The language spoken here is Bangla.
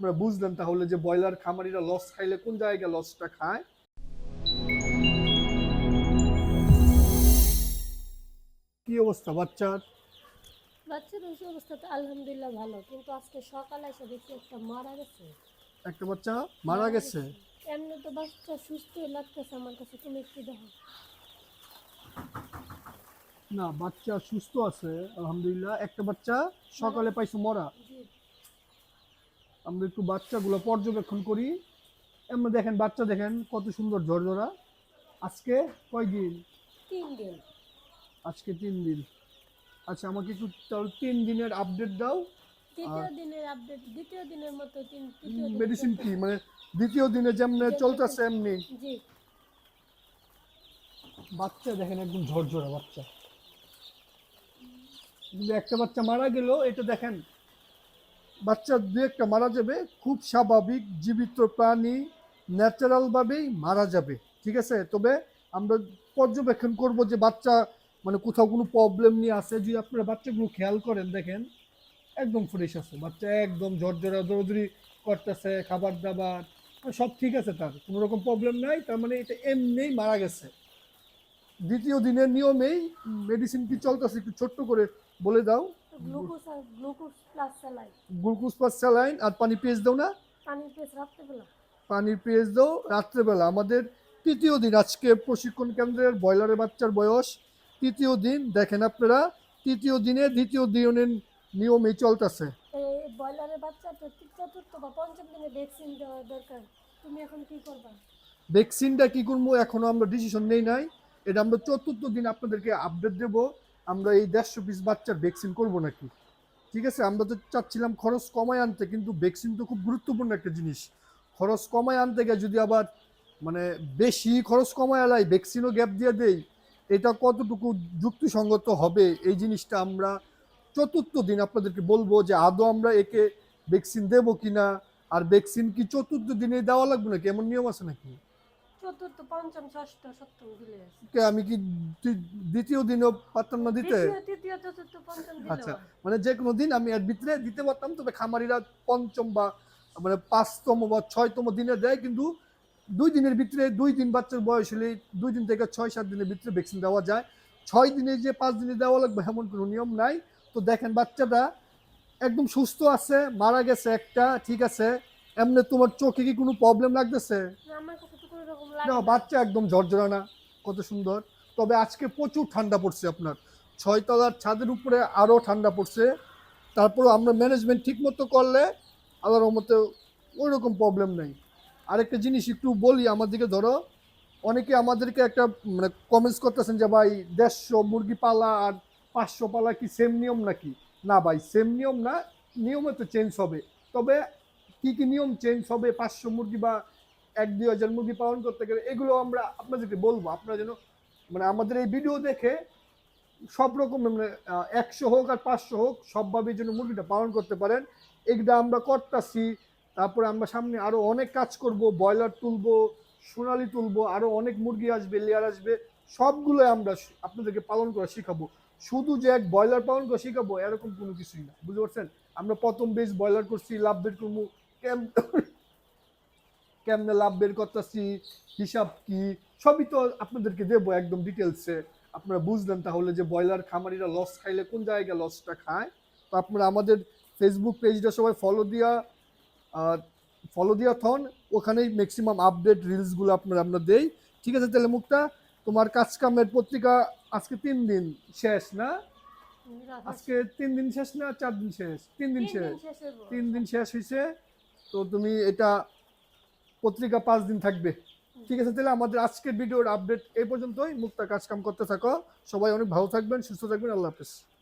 আপনারা বুঝলেন তাহলে যে ব্রয়লার খামারিরা লস খাইলে কোন জায়গায় লসটা খায়? কি অবস্থা বাচ্চার? বাচ্চার ওই অবস্থা তো আলহামদুলিল্লাহ ভালো কিন্তু আজকে সকালে এসে দেখি একটা মারা গেছে। একটা বাচ্চা মারা গেছে? এমনি তো বাচ্চা সুস্থ লাগতেছে আমার কাছে তুমি একটু দেখো। না বাচ্চা সুস্থ আছে আলহামদুলিল্লাহ। একটা বাচ্চা সকালে পাইছো মরা। আমরা একটু বাচ্চাগুলো পর্যবেক্ষণ করি। এমনি দেখেন বাচ্চা দেখেন কত সুন্দর ঝরঝরা। আজকে কয়দিন? তিন দিন। আজকে তিন দিন। আচ্ছা আমাকে একটু তাহলে তিন দিনের আপডেট দাও। দিনের আপডেট দ্বিতীয় দিনের মতো তিন তৃতীয় দিনে মেডিসিন কি? মানে দ্বিতীয় দিনে যেমনি যেমনি চলতেছে এমনি। জি। বাচ্চা দেখেন একদম ঝরঝরা বাচ্চা। কিন্তু একটা বাচ্চা মারা গেল এটা দেখেন বাচ্চা দু একটা মারা যাবে, খুব স্বাভাবিক জীবিত প্রাণী ন্যাচারালভাবেই মারা যাবে, ঠিক আছে? তবে আমরা পর্যবেক্ষণ করব যে বাচ্চা মানে কোথাও কোনো প্রবলেম নিয়ে আসে যদি আপনারা বাচ্চাগুলো খেয়াল করেন, দেখেন, একদম ফ্রেশ আছে। বাচ্চা একদম ঝরঝরা, দৌড়দৌড়ি করতেছে, খাবার দাবার সব ঠিক আছে তার, কোনো রকম প্রবলেম নাই। তার মানে এটা এমনিই মারা গেছে। দ্বিতীয় দিনের নিয়মেই মেডিসিন কি চলতেছে একটু ছোট্ট করে বলে দাও। গ্লুকোজ আর glucose plus saline glucose plus saline আর পানি পেঁয়াজ দাও না। পানির পেস রাত্রেবেলা। পানির পেঁয়াজ দাও রাত্রেবেলা। আমাদের তৃতীয় দিন আজকে প্রশিক্ষণ কেন্দ্রের ব্রয়লারের বাচ্চার বয়স তৃতীয় দিন। দেখেন আপনারা তৃতীয় দিনে দ্বিতীয় দিনের চলতেছে। এই ব্রয়লারের বাচ্চা চতুর্থ বা পঞ্চম দিনে ভ্যাকসিন দেওয়া দরকার। তুমি এখন কি করবা? ভ্যাকসিনটা কি করব? এখনও আমরা ডিসিশন নেই নাই। এটা আমরা চতুর্থ দিন আপনাদেরকে আপডেট দেব। আমরা এই দেড়শো পিস বাচ্চার ভ্যাকসিন করব নাকি? ঠিক আছে? আমরা তো চাচ্ছিলাম খরচ কমায় আনতে, কিন্তু ভ্যাকসিন তো খুব গুরুত্বপূর্ণ একটা জিনিস। খরচ কমায় আনতে গিয়ে যদি আবার মানে বেশি খরচ কমায় আলাই ভ্যাকসিনও গ্যাপ দিয়ে দেই, এটা কতটুকু যুক্তিসঙ্গত হবে? এই জিনিসটা আমরা চতুর্থ দিন আপনাদেরকে বলব যে আদৌ আমরা একে ভ্যাকসিন দেবো কিনা? আর ভ্যাকসিন কি চতুর্থ দিনে দেওয়া লাগবে নাকি? এমন নিয়ম আছে নাকি? চতুর্থ পঞ্চম ষষ্ঠ সপ্তম দিলে কে আমি কি দ্বিতীয় দিনও পারতাম না দিতে? তৃতীয় চতুর্থ পঞ্চম আচ্ছা মানে যে কোনো দিন আমি এর ভিতরে দিতে পারতাম তবে খামারিরা পঞ্চম বা মানে পাঁচতম বা ছয়তম দিনে দেয় কিন্তু দুই দিনের ভিতরে দুই দিন বাচ্চার বয়স হলে দুই দিন থেকে ছয় সাত দিনের ভিতরে ভ্যাকসিন দেওয়া যায়। ছয় দিনে যে পাঁচ দিনে দেওয়া লাগবে এমন কোনো নিয়ম নাই। তো দেখেন বাচ্চাটা একদম সুস্থ আছে মারা গেছে একটা ঠিক আছে। এমনি তোমার চোখে কি কোনো প্রবলেম লাগতেছে? আমার না। বাচ্চা একদম ঝরঝরা না কত সুন্দর। তবে আজকে প্রচুর ঠান্ডা পড়ছে আপনার। ছয়তলার ছাদের উপরে আরও ঠান্ডা পড়ছে। তারপর আমরা ম্যানেজমেন্ট ঠিক মতো করলে আল্লাহর মতো ওই রকম প্রবলেম নেই। আরেকটা জিনিস একটু বলি আমাদেরকে ধরো। অনেকে আমাদেরকে একটা মানে কমেন্টস করতেছেন যে, ভাই, দেড়শো মুরগি পালা আর পাঁচশো পালা কি সেম নিয়ম নাকি? না ভাই সেম নিয়ম না, নিয়মে তো চেঞ্জ হবে। তবে কি কি নিয়ম চেঞ্জ হবে, পাঁচশো মুরগি বা এক, দুই হাজার মুরগি পালন করতে গেলে এগুলো আমরা আপনাদেরকে বলব। আপনারা যেন মানে আমাদের এই ভিডিও দেখে সব রকম মানে একশো হোক আর পাঁচশো হোক সবভাবে যেন মুরগিটা পালন করতে পারেন। এগুলো আমরা করতেছি, তারপরে আমরা সামনে আরও অনেক কাজ করব, ব্রয়লার তুলবো, সোনালি তুলবো আরও অনেক মুরগি আসবে লেয়ার আসবে সবগুলো আমরা আপনাদেরকে পালন করা শেখাবো। শুধু যে এক ব্রয়লার পালন করা শেখাবো, এরকম কোনো কিছুই না, বুঝতে পারছেন? আমরা প্রথম বেশ ব্রয়লার করছি, লাভ বের করব কেমনে লাভ বের করতেছি হিসাব কি সবই তো আপনাদেরকে দেবো একদম ডিটেলসে আপনারা বুঝলেন তাহলে যে ব্রয়লার খামারিরা লস খাইলে কোন জায়গায় লসটা খায়? তো আপনারা আমাদের ফেসবুক পেজটা সবাই ফলো দিয়া ফলো দিয়া থন ওখানেই ম্যাক্সিমাম আপডেট রিলসগুলো আপনারা আমরা দেই। ঠিক আছে তাহলে মুক্তা তোমার কাজকামের পত্রিকা আজকে তিন দিন শেষ না? আজকে তিন দিন শেষ না চার দিন শেষ? তিন দিন শেষ। তিন দিন শেষ হয়েছে তো তুমি এটা পত্রিকা পাঁচ দিন থাকবে। ঠিক আছে, তাহলে আমাদের আজকের ভিডিওর আপডেট এই পর্যন্তই। মুক্তা কাজ কাম করতে থাকো। সবাই অনেক ভালো থাকবেন, সুস্থ থাকবেন। আল্লাহ হাফেজ।